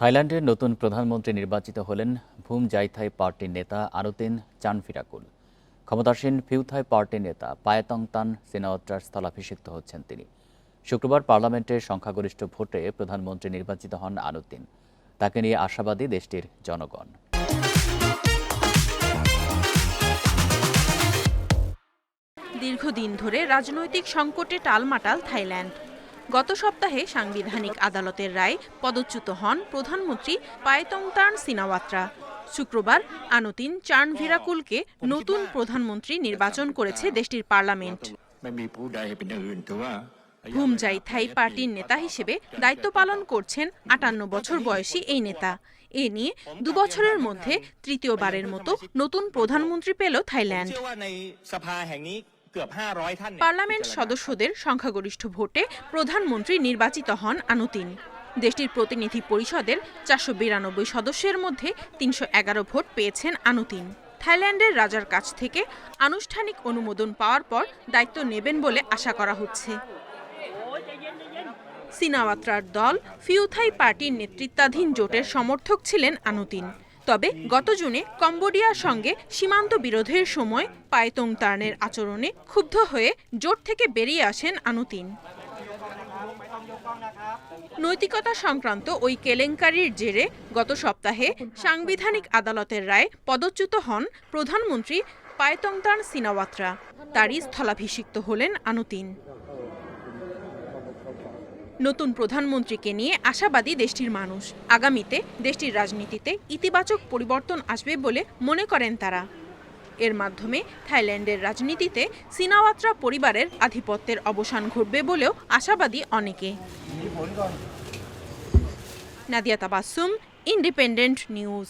থাইল্যান্ডের নতুন প্রধানমন্ত্রী নির্বাচিত হলেন ভুম জাইথাই পার্টির নেতা আনুতিন চানফিরাকুল। ক্ষমতাসীন ফিউথাই পার্টির নেতা পায়াতং তান সিনাওয়াত্রার স্থলাভিষিক্ত হচ্ছেন তিনি। শুক্রবার পার্লামেন্টের সংখ্যাগরিষ্ঠ ভোটে প্রধানমন্ত্রী নির্বাচিত হন আনুতিন তাকে নিয়ে আশাবাদী দেশটির জনগণ। দীর্ঘদিন ধরে রাজনৈতিক সংকটে টালমাটাল থাইল্যান্ড। গত সপ্তাহে সাংবিধানিক আদালতের রায় পদচ্যুত হন প্রধানমন্ত্রী পায়তংতান সিনাওয়াত্রা। শুক্রবার আনতিন চার্নভিরাকুলকে নতুন প্রধানমন্ত্রী নির্বাচন করেছে দেশটির পার্লামেন্ট। ভুমজাই থাই পার্টির নেতা হিসেবে দায়িত্ব পালন করছেন আটান্ন বছর বয়সী এই নেতা। এ নিয়ে দুবছরের মধ্যে তৃতীয়বারের মতো নতুন প্রধানমন্ত্রী পেল থাইল্যান্ড। เชื่อว่าในสภาแห่งนี้เกือบ 500 ท่านเนี่ย পার্লামেন্ট সদস্যদের সংখ্যাগরিষ্ঠ ভোটে প্রধানমন্ত্রী নির্বাচিত হন আনুতিন দেশটির প্রতিনিধি পরিষদের চারশো বিরানব্বই সদস্যের মধ্যে তিনশো এগারো ভোট পেয়েছেন আনুতিন থাইল্যান্ডের রাজার কাছ থেকে আনুষ্ঠানিক অনুমোদন পাওয়ার পর দায়িত্ব নেবেন বলে আশা করা হচ্ছে সিনাওয়াত্রার দল ফিউথাই পার্টির নেতৃত্বাধীন জোটের সমর্থক ছিলেন আনুতিন তবে গত জুনে কম্বোডিয়ার সঙ্গে সীমান্ত বিরোধের সময় পায়তং তার্নের আচরণে ক্ষুব্ধ হয়ে জোট থেকে বেরিয়ে আসেন আনুতিন। নৈতিকতা সংক্রান্ত ওই কেলেঙ্কারির জেরে গত সপ্তাহে সাংবিধানিক আদালতের রায় পদচ্যুত হন প্রধানমন্ত্রী পায়তংতান সিনাওয়াত্রা। তারই স্থলাভিষিক্ত হলেন আনুতিন। নতুন প্রধানমন্ত্রীকে নিয়ে আশাবাদী দেশটির মানুষ। আগামীতে দেশটির রাজনীতিতে ইতিবাচক পরিবর্তন আসবে বলে মনে করেন তারা। এর মাধ্যমে থাইল্যান্ডের রাজনীতিতে সিনাওয়াত্রা পরিবারের আধিপত্যের অবসান ঘটবে বলেও আশাবাদী অনেকে। Nadia Tabassum, Independent News.